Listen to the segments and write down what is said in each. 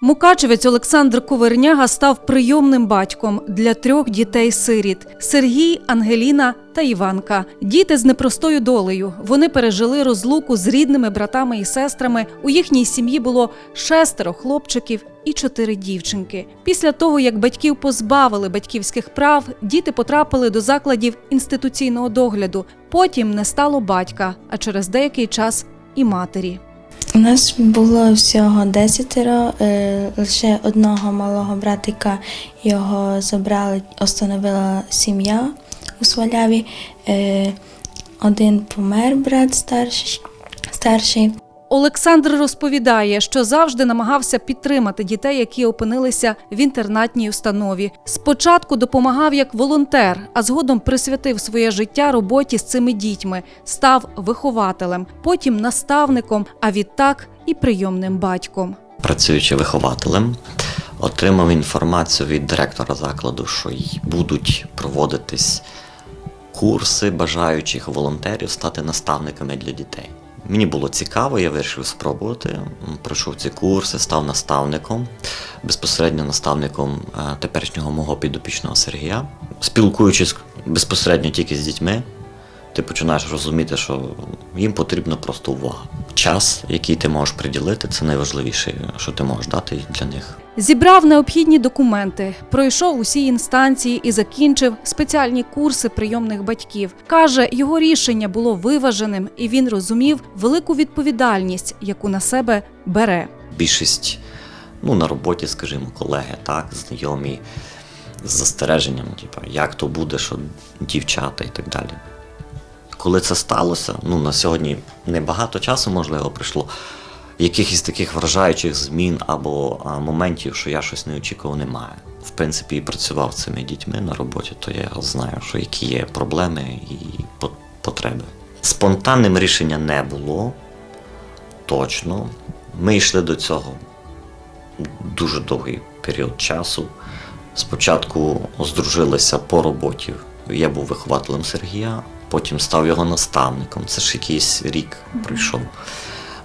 Мукачевець Олександр Коверняга став прийомним батьком для трьох дітей-сиріт Сергій, Ангеліна та Іванка. Діти з непростою долею. Вони пережили розлуку з рідними братами і сестрами. У їхній сім'ї було шестеро хлопчиків і чотири дівчинки. Після того, як батьків позбавили батьківських прав, діти потрапили до закладів інституційного догляду. Потім не стало батька, а через деякий час і матері. У нас було всього десятеро, е, лише одного малого братика його забрали, остановила сім'я у Сваляві. Е, Один помер брат старший. Олександр розповідає, що завжди намагався підтримати дітей, які опинилися в інтернатній установі. Спочатку допомагав як волонтер, а згодом присвятив своє життя роботі з цими дітьми, став вихователем, потім наставником, а відтак і прийомним батьком. працюючи вихователем, отримав інформацію від директора закладу, що й будуть проводитись курси бажаючих волонтерів стати наставниками для дітей. Мені було цікаво, я вирішив спробувати. Пройшов ці курси, став наставником, безпосередньо наставником е, теперішнього мого підопічного Сергія. Спілкуючись безпосередньо тільки з дітьми, ти починаєш розуміти, що їм потрібна просто увага. Час, який ти можеш приділити, це найважливіше, що ти можеш дати для них. Зібрав необхідні документи, пройшов усі інстанції і закінчив спеціальні курси прийомних батьків. Каже, його рішення було виваженим, і він розумів велику відповідальність, яку на себе бере. Більшість ну, на роботі, скажімо, колеги, так, знайомі з застереженням, типу, як то буде, що дівчата і так далі. Коли це сталося, ну на сьогодні небагато часу, можливо, прийшло. Якихось таких вражаючих змін або моментів, що я щось не очікував, немає. В принципі, і працював з цими дітьми на роботі, то я знаю, що які є проблеми і потреби. Спонтанним рішення не було, точно. Ми йшли до цього дуже довгий період часу. Спочатку здружилися по роботі. Я був вихователем Сергія, потім став його наставником. Це ж якийсь рік пройшов.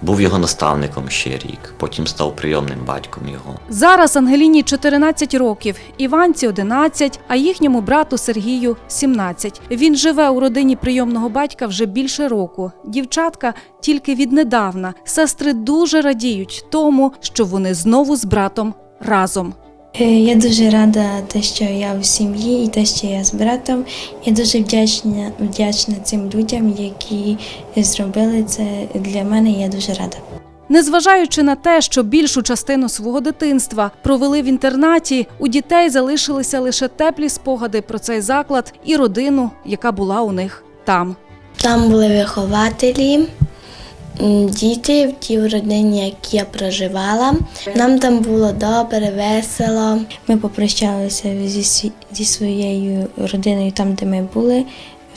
Був його наставником ще рік, потім став прийомним батьком його. Зараз Ангеліні 14 років, Іванці 11, а їхньому брату Сергію 17. Він живе у родині прийомного батька вже більше року. Дівчатка тільки віднедавна. Сестри дуже радіють тому, що вони знову з братом разом. Е, Я дуже рада, те, що я в сім'ї і те, що я з братом. Я дуже вдячна, вдячна цим людям, які зробили це для мене. Я дуже рада. Незважаючи на те, що більшу частину свого дитинства провели в інтернаті, у дітей залишилися лише теплі спогади про цей заклад і родину, яка була у них там. Там були вихователі, діти в тій родині, як я проживала. Нам там було добре, весело. Ми попрощалися зі, зі своєю родиною там, де ми були,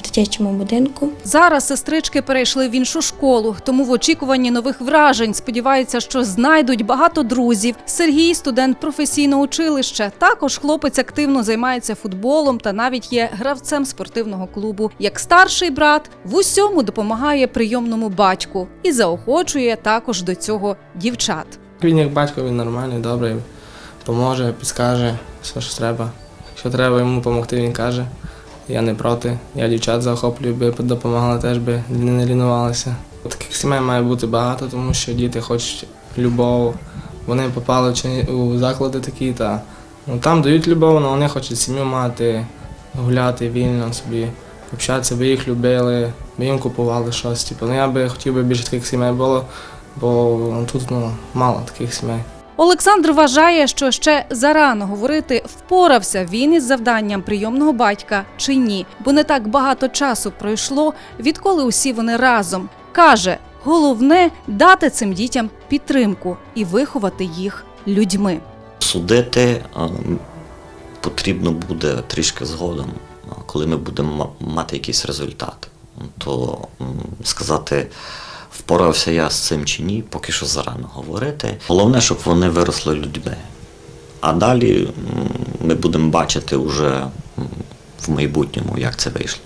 дитячому будинку. Зараз сестрички перейшли в іншу школу, тому в очікуванні нових вражень сподіваються, що знайдуть багато друзів. Сергій студент професійного училища. Також хлопець активно займається футболом та навіть є гравцем спортивного клубу. Як старший брат в усьому допомагає прийомному батьку і заохочує також до цього дівчат. Він як батько, він нормальний, добрий, поможе, підскаже, все, що треба. Якщо треба йому допомогти, він каже. Я не проти. Я дівчат захоплюю, би допомагала теж би не лінувалися. Таких сімей має бути багато, тому що діти хочуть любов. Вони попали у заклади такі, та ну, там дають любов, але вони хочуть сім'ю мати, гуляти вільно собі, общатися, би їх любили, би їм купували щось. Типу, ну, я би хотів би більше таких сімей було, бо ну, тут ну, мало таких сімей. Олександр вважає, що ще зарано говорити, впорався він із завданням прийомного батька чи ні, бо не так багато часу пройшло, відколи усі вони разом. Каже, головне дати цим дітям підтримку і виховати їх людьми. Судити потрібно буде трішки згодом, коли ми будемо мати якийсь результат. То сказати, впорався я з цим чи ні, поки що зарано говорити. Головне, щоб вони виросли людьми. А далі ми будемо бачити вже в майбутньому, як це вийшло.